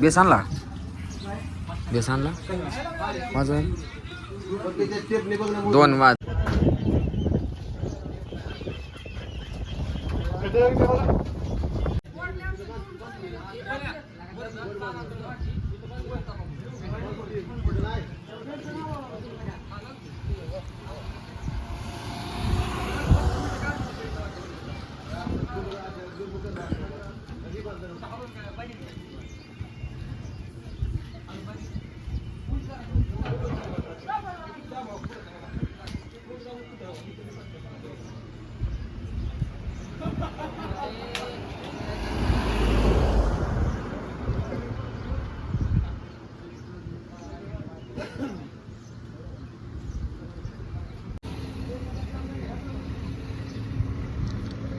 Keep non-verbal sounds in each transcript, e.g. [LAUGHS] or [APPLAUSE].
Base आणला? Base आणला? माझं दोन वाज.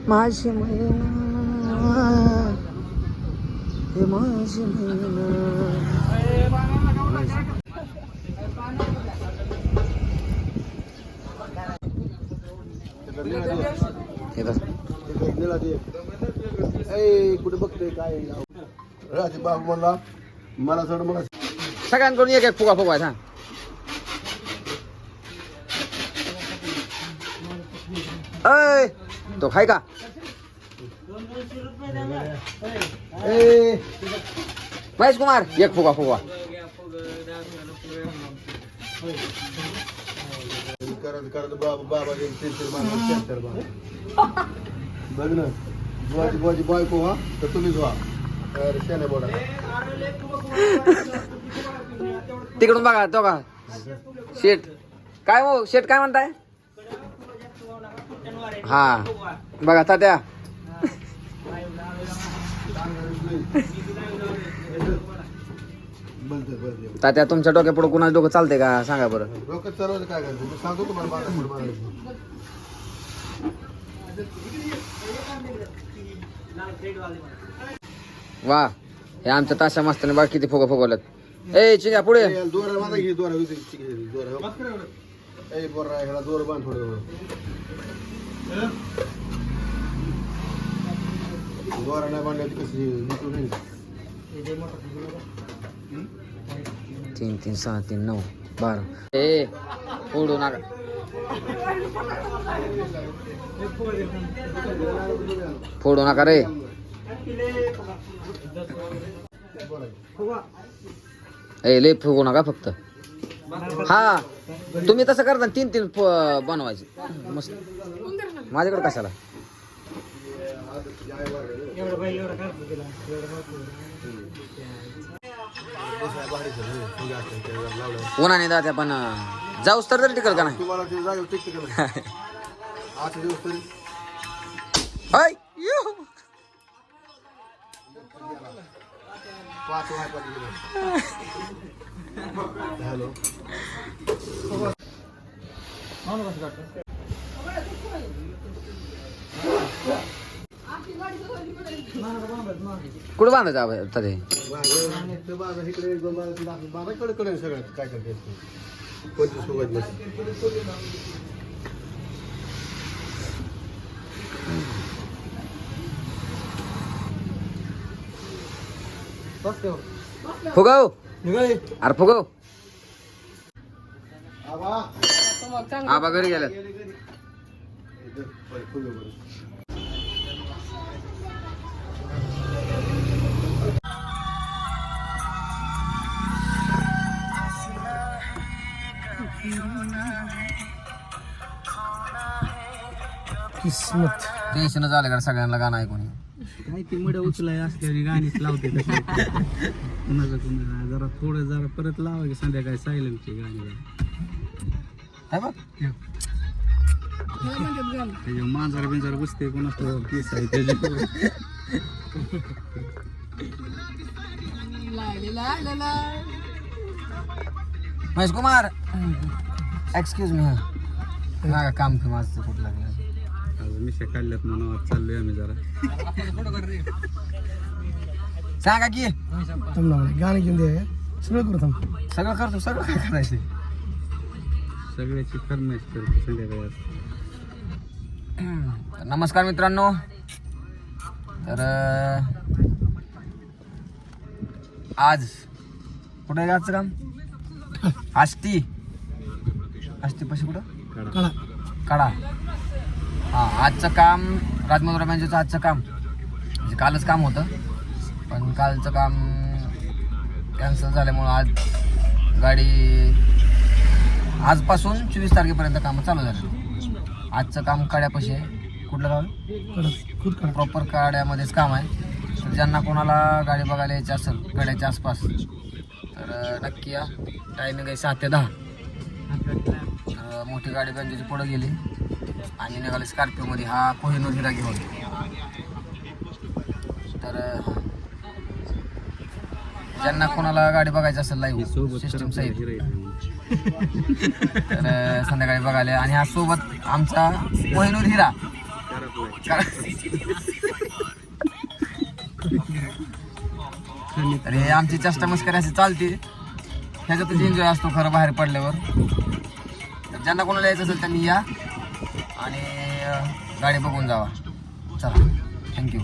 माझी महिना हे माझी बघ. कुठे बघतोय? काय राजे बाबू म्हणला मला सोड मला सगळ्यांकडून एक एक फुगा फुगवायचा हा. अय तो का महेश कुमार एक फुगा फुगवा करत करत बाबा बाबा टेन्शन मारणार बाबा बघ ना बुवाची बुवाची बायको व्हा तर तुम्हीच व्हा अरे शेणे बोला तिकडून बघा तो का शेट काय हो शेट काय म्हणताय? हा. बघा तात्या. तात्या तुमच्या डोक्या पुढे कुणाच डोकं चालते का? सांगा बरं. काय मी सांगतो तुम्हाला मारायचं वा हे आमच्या ताशा मास्तरने बघा किती फुगा फुगवल्यात. ए चिंग्या पुढे. दोरा माझा घे दोरा उचल, चिक, दोरा. ए बोरा ह्याला दोर बांध थोडं. तीन तीन सहा तीन नऊ बारा. ए उडू नका फोडू नका रे. ए लय फुगू नका फक्त. हा तुम्ही तसं करता ना, तीन तीन बनवायचे. मस्त. माझ्याकडे कशाला? उन्हाने जाते पण जाऊस तर तरी टिकल का नाही? तुम्हाला [LAUGHS] [LAUGHS] ते जागेवर टिकतं का नाही? आठ दिवस तरी ऐ, यो. पाच वाय पाठी हॅलो कुठं बांधायचं आबा आता ते ते बाबा इकडे एक दोन बाबा तिला बाबा कडे कडे सगळं काय करते कोणती सुगत नसते फुगव. अरे फुगव. आबा. आबा घरी गेल्यात किस्मत. टेन्शनच आलं का सगळ्यांना गाणं ऐकून? काय ती मड उचलाय असल्यावर गाणीच लावते तशी. कुणाचं कुणाला जरा थोडं जरा परत लावा की संध्याकाळी सायलेंटची गाणी जरा. है बघ. मांजर बिंजर बसते कोणाचं? केस आहे त्याच्या महेश कुमार. एक्सक्यूज मी हा काम की माझं कुठं लागलं? आज मिशा काढल्यात म्हणून आज चाललोय आम्ही जरा. सांगा की. गाणी घेऊन दे सगळं करू थांब. सगळं करतो सगळं काय करायचं? सगळ्याची फरमाईश करते संध्याकाळी आज. नमस्कार मित्रांनो. तर अं, आज कुठं आजचं काम आष्टी आष्टी पशी कुठं? काढा. हा आजचं काम राजमंद्रा मॅनेजरचं आजचं काम. म्हणजे कालच काम होतं. पण कालचं काम कॅन्सल झाल्यामुळं आज गाडी आजपासून चोवीस तारखेपर्यंत कामं चालू झाली आजचं काम काड्यापाशी आहे. कुठलं गाव? प्रॉपर काड्यामध्येच काम आहे. तर ज्यांना कोणाला गाडी बघायला यायची असेल कड्याच्या आसपास तर नक्की या. टायमिंग आहे सात ते दहा. तर मोठी गाडी गंजेची पुढं गेली. आणि निघाली स्कॉर्पिओमध्ये हा कोहिनूर हिरा घेऊन. तर ज्यांना कोणाला गाडी बघायची असेल लाईव्ह सिस्टम सहित तर संध्याकाळी बघायला आणि हा सोबत आमचा कोहिनूर हिरा. अरे आमची चेष्टा मस्करी अशी चालते. ह्याच्यातच एन्जॉय असतो खरं बाहेर पडल्यावर. तर ज्यांना कोणाला यायचं असेल त्यांनी या. आणि अं, गाडी बघून जावा. चला. थँक्यू